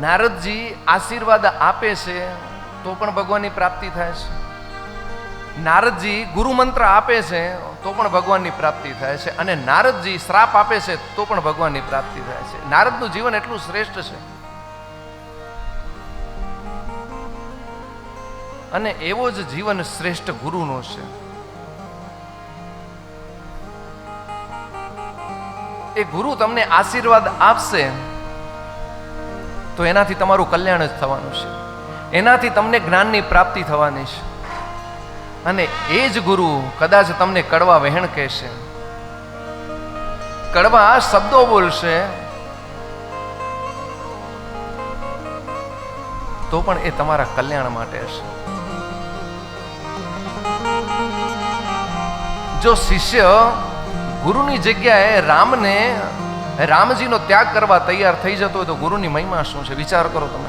નારદજી આશીર્વાદ આપે છે, તો પણ ભગવાનની પ્રાપ્તિ થાય છે. નારદજી ગુરુ મંત્ર આપે છે, તો પણ ભગવાનની પ્રાપ્તિ થાય છે. અને નારદજી શ્રાપ આપે છે, તો પણ ભગવાનની પ્રાપ્તિ થાય છે. નારદનું જીવન એટલું શ્રેષ્ઠ છે. અને એવો જ જીવન શ્રેષ્ઠ ગુરુનો છે. એ ગુરુ તમને આશીર્વાદ આપશે. તો એનાથી તમારું કલ્યાણ જ થવાનું છે. એનાથી તમને જ્ઞાનની પ્રાપ્તિ થવાની છે. અને એ જ ગુરુ કદાચ તમને કડવા વહેણ કહેશે. કડવા શબ્દો બોલશે. તો પણ એ તમારા કલ્યાણ માટે હશે. જો શિષ્ય ગુરુની જગ્યાએ રામને રામજીનો ત્યાગ કરવા તૈયાર થઈ જતો હોય તો ગુરુની મહિમા શું છે? વિચાર કરો તમે.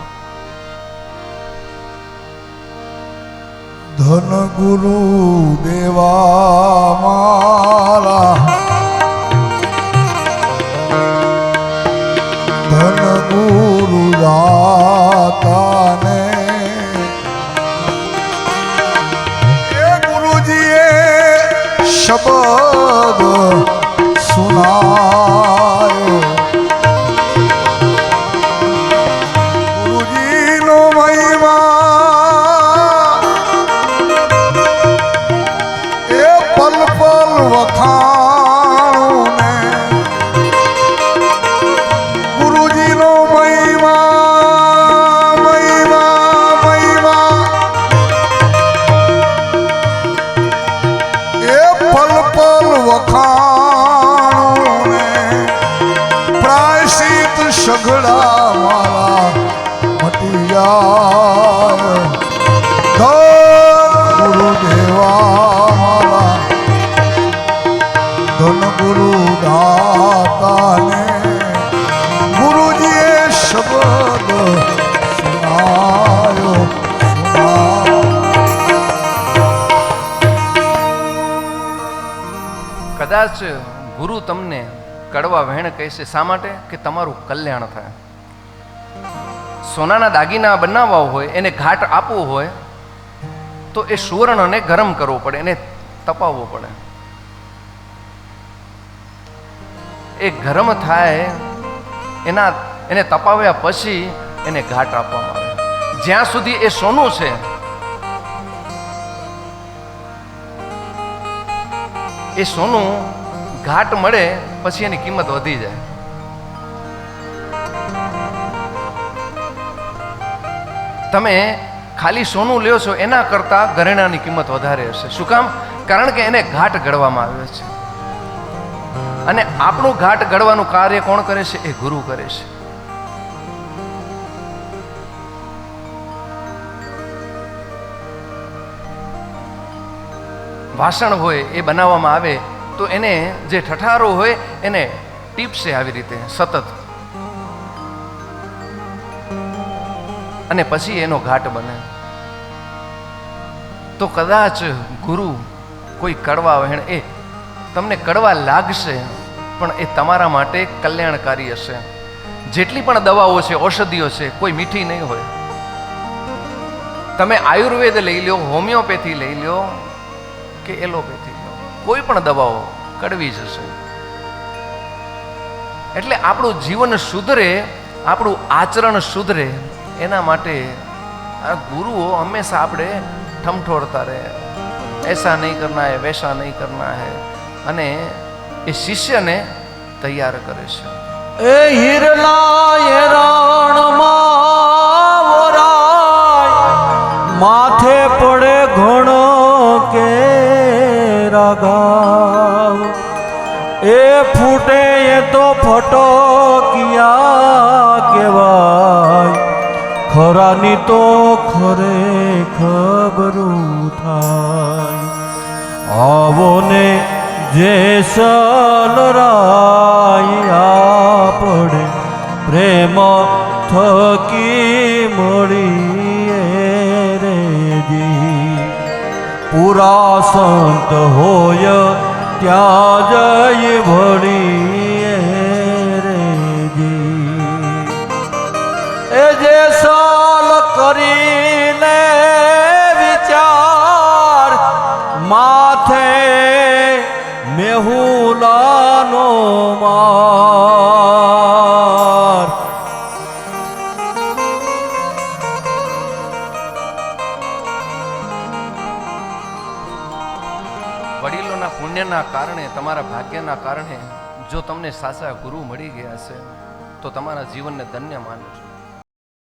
ધન ગુરુ દેવા મારા. ધન ગુરુ દાતાને. એ ગુરુજીએ શબ્દ સુનાયો વખાણું પ્રાયશિત સઘળા મારા કદાચ ગુરુ તમને કડવા વહેણ કહેશે. શા માટે? કે તમારું કલ્યાણ થાય. સોનાના દાગીના બનાવવા હોય, એને ઘાટ આપવો હોય, તો એ સુવર્ણને ગરમ કરવો પડે, એને તપાવવો પડે. એ ગરમ થાય, એના, એને તપાવ્યા પછી એને ઘાટ આપવામાં આવે. જ્યાં સુધી એ સોનું છે એ સોનું ઘાટ મળે, પછી એની કિંમત વધી જાય. તમે ખાલી સોનું લ્યો છો, એના કરતા ઘરેણાની કિંમત વધારે હશે. શું કામ? કારણ કે એને ઘાટ ઘડવામાં આવ્યો છે. અને આપણું ઘાટ ઘડવાનું કાર્ય કોણ કરે છે? એ ગુરુ કરે છે. વાસણ હોય એ બનાવવામાં આવે, તો એને જે ઠઠારો હોય એને ટીપશે આવી રીતે, સતત. અને પછી એનો ઘાટ બને. તો કદાચ ગુરુ કોઈ કડવા વહેણ, એ, તમને કડવા લાગશે, પણ એ તમારા માટે કલ્યાણકારી હશે. જેટલી પણ દવાઓ છે, ઔષધિઓ છે, કોઈ મીઠી નહીં હોય. તમે આયુર્વેદ લઈ લો હોમિયોપેથી લઈ લો કે એલોપેથી. કોઈ પણ દવાઓ કડવી જશે એટલે આપણું જીવન સુધરે, આપણું આચરણ સુધરે, એના માટે આ ગુરુઓ હંમેશા આપણે ઠમઠોરતા રહે. એસા નહીં કરના હે, વૈસા નહીં કરના હે. અને એ શિષ્યને તૈયાર કરે છે. એ હિરલા એ રણમાં માથે પડે ઘણો રાગાવ એ ફૂટે એ તો ફટોકિયા કહેવાય? ખરાની તો ખરે ખબરું થાય. આવો ને જે સલરાય આપણે પ્રેમ થકી પૂરા સંત હોય ત્યાં જય ભણીએ રે જે સાલ કરી વડીલોના પુણ્યના કારણે, તમારા ભાગ્યના કારણે જો તમને સાચા ગુરુ મળી ગયા છે, તો તમારા જીવનને ધન્ય માનો છો.